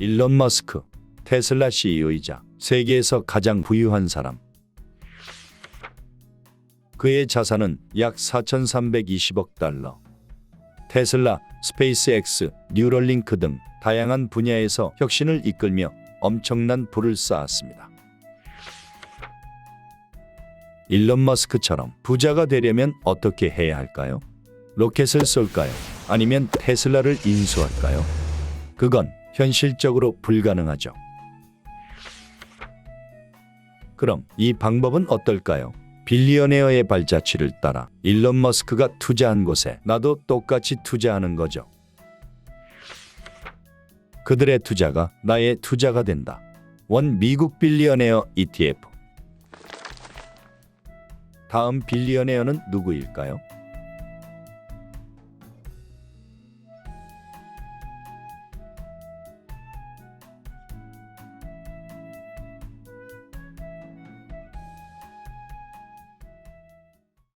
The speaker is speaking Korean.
일론 머스크, 테슬라 CEO이자 세계에서 가장 부유한 사람. 그의 자산은 약 4,320억 달러. 테슬라, 스페이스X, 뉴럴링크 등 다양한 분야에서 혁신을 이끌며 엄청난 부를 쌓았습니다. 일론 머스크처럼 부자가 되려면 어떻게 해야 할까요? 로켓을 쏠까요? 아니면 테슬라를 인수할까요? 그건 현실적으로 불가능하죠. 그럼 이 방법은 어떨까요? 빌리어네어의 발자취를 따라 일론 머스크가 투자한 곳에 나도 똑같이 투자하는 거죠. 그들의 투자가 나의 투자가 된다. 원 미국 빌리어네어 ETF. 다음 빌리어네어는 누구일까요?